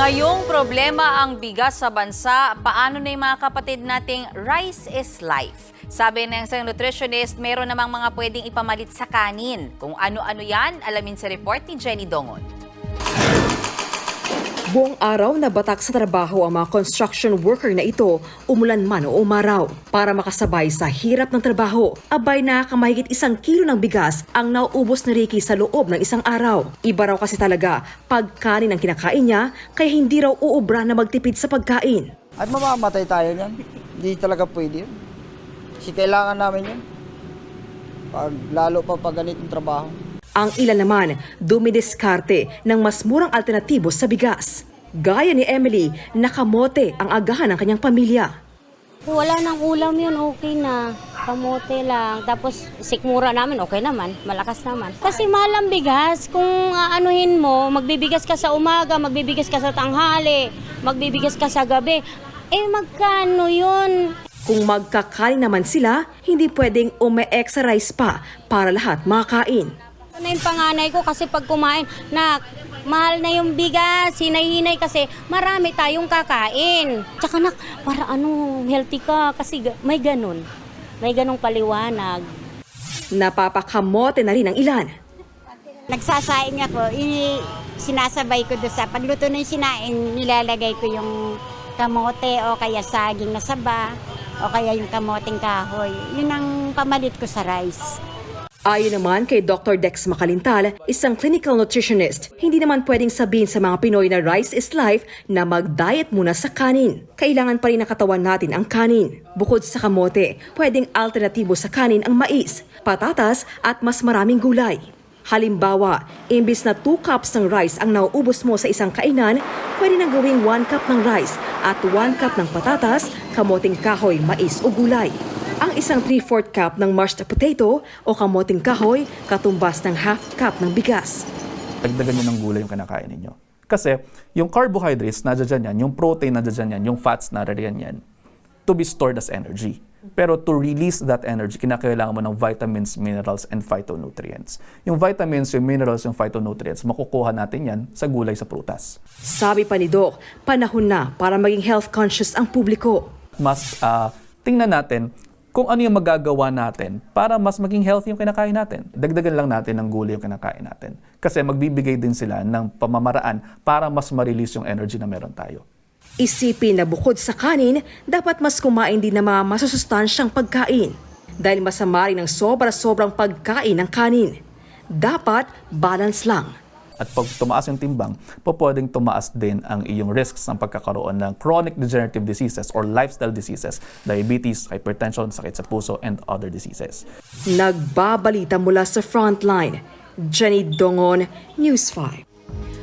Ngayong problema ang bigas sa bansa, paano na yung mga kapatid nating rice is life? Sabi ng isang nutritionist, meron namang mga pwedeng ipamalit sa kanin. Kung ano-ano yan, alamin sa report ni Jenny Dongon. Buong araw na batak sa trabaho ang mga construction worker na ito, umulan man o umaraw. Para makasabay sa hirap ng trabaho, abay na kamahigit isang kilo ng bigas ang nauubos ni Ricky sa loob ng isang araw. Iba raw kasi talaga pagkanin ang kinakain niya, kaya hindi raw uubra na magtipid sa pagkain. At mamamatay tayo niyan. Hindi talaga pwede yun. Kasi kailangan namin yun. Pag, lalo pa pag ganitong trabaho. Ang ilan naman, dumidiskarte ng mas murang alternatibo sa bigas. Gaya ni Emily, nakamote ang agahan ng kanyang pamilya. Wala nang ulam yun, okay na. Kamote lang. Tapos sikmura namin, okay naman. Malakas naman. Kasi mahal ang bigas. Kung aanuhin mo, magbibigas ka sa umaga, magbibigas ka sa tanghali, magbibigas ka sa gabi. Eh magkano yun? Kung magkakain naman sila, hindi pwedeng ume-extra rice pa para lahat makakain. Ano yung panganay ko kasi pag kumain, na mahal na yung bigas, hinay-hinay kasi marami tayong kakain. Tsaka nak, para ano, healthy ka kasi may ganun. May ganung paliwanag. Napapakamote na rin ang ilan. Nagsasaing ako, ini sinasabay ko doon sa pagluto ng sinaing, nilalagay ko yung kamote o kaya saging na saba o kaya yung kamoteng kahoy. Yun ang pamalit ko sa rice. Ayon naman kay Dr. Dex Makalintal, isang clinical nutritionist, hindi naman pwedeng sabihin sa mga Pinoy na rice is life na mag-diet muna sa kanin. Kailangan pa rin ng katawan natin ang kanin. Bukod sa kamote, pwedeng alternatibo sa kanin ang mais, patatas at mas maraming gulay. Halimbawa, imbis na 2 cups ng rice ang nauubos mo sa isang kainan, pwede nang gawing 1 cup ng rice at 1 cup ng patatas, kamoting kahoy, mais o gulay. Ang isang 3-4 cup ng mashed potato o kamoting kahoy, katumbas ng half cup ng bigas. dagdagan nyo ng gulay yung kinakain ninyo. Kasi yung carbohydrates, nadyan yan, yung protein, nadyan yan, yung fats, nadyan yan, to be stored as energy. Pero to release that energy, kinakailangan mo ng vitamins, minerals, and phytonutrients. Yung vitamins, yung minerals, yung phytonutrients, makukuha natin yan sa gulay sa prutas. Sabi pa ni Doc, panahon na para maging health conscious ang publiko. Mas ah, tingnan natin kung ano yung magagawa natin para mas maging healthy yung kinakain natin. Dagdagan lang natin ng gulay yung kinakain natin. Kasi magbibigay din sila ng pamamaraan para mas ma-release yung energy na meron tayo. Isipin na bukod sa kanin, dapat mas kumain din ng mga masusustansyang pagkain. Dahil masama rin ang sobra-sobrang pagkain ng kanin. Dapat balance lang. At pag tumaas yung timbang, po pwedeng tumaas din ang iyong risks ng pagkakaroon ng chronic degenerative diseases or lifestyle diseases, diabetes, hypertension, sakit sa puso, and other diseases. Nagbabalita mula sa frontline. Jenny Dongon, News 5.